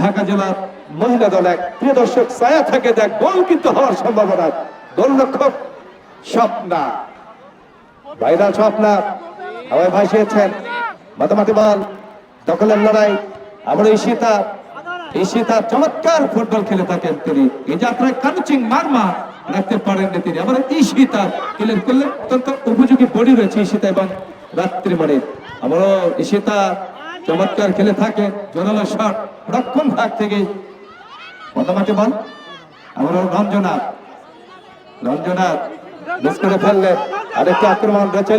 ঢাকা জেলার মহিলা দল এক। প্রিয় দর্শক, ছায়া থেকে দেখ, গোল কিন্তু হওয়ার সম্ভাবনা। গোলরক্ষক স্বপ্না। ভাইরাল স্বপ্না, হাওয়ায় ভাসিয়েছেন। মাতামাতি বল, দখলের লড়াই আবার ঈশিতা। ঈশিতা চমৎকার ফুটবল খেলে থাকেন তিনি। এই যাত্রায় কানুচিং মারমা রাখতে পারেননি তিনি। আবার ঈশিতা ক্লিয়ার করলে অত্যন্ত উপযোগী বডি রয়েছে ঈশিতা এবং রাত্রি মানে আমারও ঈশিতা চমৎকার খেলে থাকে, জোরালো শট রক্ষণ ভাগ থেকে। মাতামাতি বল আমারও রঞ্জনা রঞ্জনা মিস করে ফেললেন আরেকটা আক্রমণ রয়েছে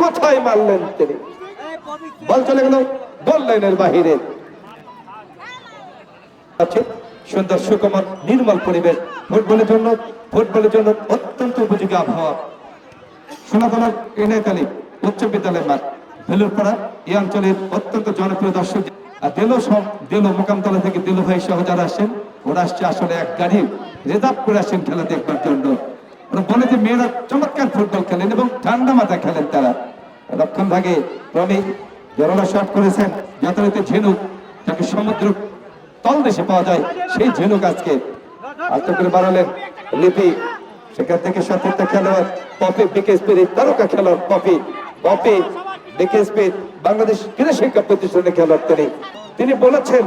কোথায় মারলেন তিনি? বল চলে গেল গোল লাইনের বাহিরে। সুন্দর সুকমল, নির্মল পরিবেশ ফুটবলের জন্য ফুটবলের জন্য অত্যন্ত উপযোগী আবহাওয়া। সোনাতলার এনায়তালি উচ্চ বিদ্যালয়ের মাঠ। ভেলুরপাড়া এই অঞ্চলের অত্যন্ত জনপ্রিয় দর্শক। আর দেলো সব, দেলো মোকামতলা থেকে দেলো ভাই সহ যারা আসেন ওরা আসছে আসলে এক গাড়ি রেজার্ভ করে আসেন খেলা দেখবার জন্য। ওরা বলে যে, মেয়েরা চমৎকার ফুটবল খেলেন এবং ঠান্ডা মাথায় খেলেন তারা। রক্ষণ ভাগে প্রমিক জরলা শট করেছেন। যথারীতি ঝিনুক, যাকে সমুদ্র তলদেশে পাওয়া যায়, সেই ঝিনুক আজকে আস্তে করে বাড়ালেন লিপি। সেখান থেকে সতীর্থ খেলোয়াড় পপি বিকেএসপির এই তারকা খেলোয়াড় পপি পপি বিকেএসপি বাংলাদেশ ক্রীড়া শিক্ষা প্রতিষ্ঠানের খেলোয়াড় তিনি। তিনি বলেছেন,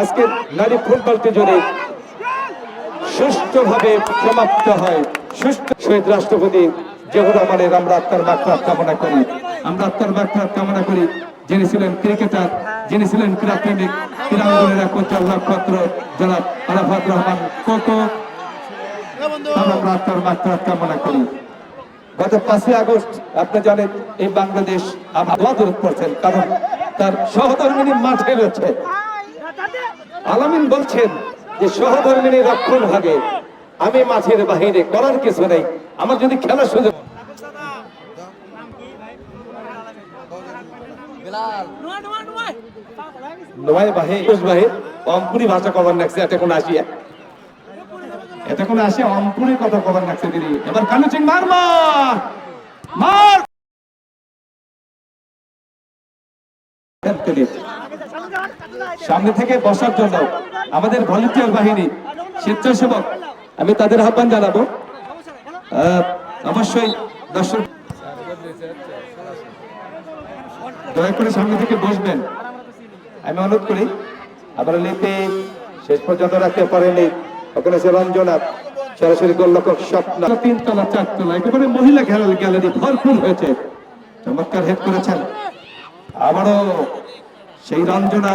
আজকে নারী ফুটবলকে জুড়ে সুষ্ঠুভাবে সমাপ্ত হয়। সুষ্ঠু শহীদ রাষ্ট্রপতি জিয়াউর রহমানের আমরা আত্মার মাত্রাত কামনা করি। আমরা আত্মার মাত্রাত কামনা করি। যিনি ছিলেন ক্রিকেটার, যিনি ছিলেন ক্রীড়াপ্রেমিক ক্রীড়াঙ্গনের এক উজ্জ্বল নক্ষত্র জনাব আরাফাত রহমান কোকো। আমরা আত্মার মাত্রাত কামনা করি। গত পাঁচই আগস্ট আপনি জানেন এই বাংলাদেশ আবহাওয়া দূর করছেন কারণ তার সহধর্মিনী মাঠে রয়েছে। আলামিন বলছেন যে সহধর্মিনী রক্ষণ ভাগে আমি মাঠের বাহিরে করার কিছু নেই। আমার যদি খেলার সুযোগ নয় বাহে ভাষা কবার নাকছে এতে কোন আসিয়া এতে কোন আসিয়া অম্পুরি কথা কবার নাকছে দিদি এবার কানু সিং, মার মার মার। সামনে থেকে বসার জন্য আমাদের ভলেন্টিয়ার বাহিনী, স্বেচ্ছাসেবক, আমি তাদের আহ্বান জানাব। অবশ্যই দর্শক দয়া করে সামনে থেকে বসবেন। আমি অনুরোধ করি, আবার লিপি শেষ পর্যন্ত রাখতে পারেনি ওখানে সে রঞ্জনা সরাসরি গোলরক্ষক স্বপ্ন। তিনতলা, চারতলা, একেবারে মহিলা খেলার গ্যালারি ভরপুর হয়েছে। চমৎকার হেড করেছেন। আবারও সেই রঞ্জনা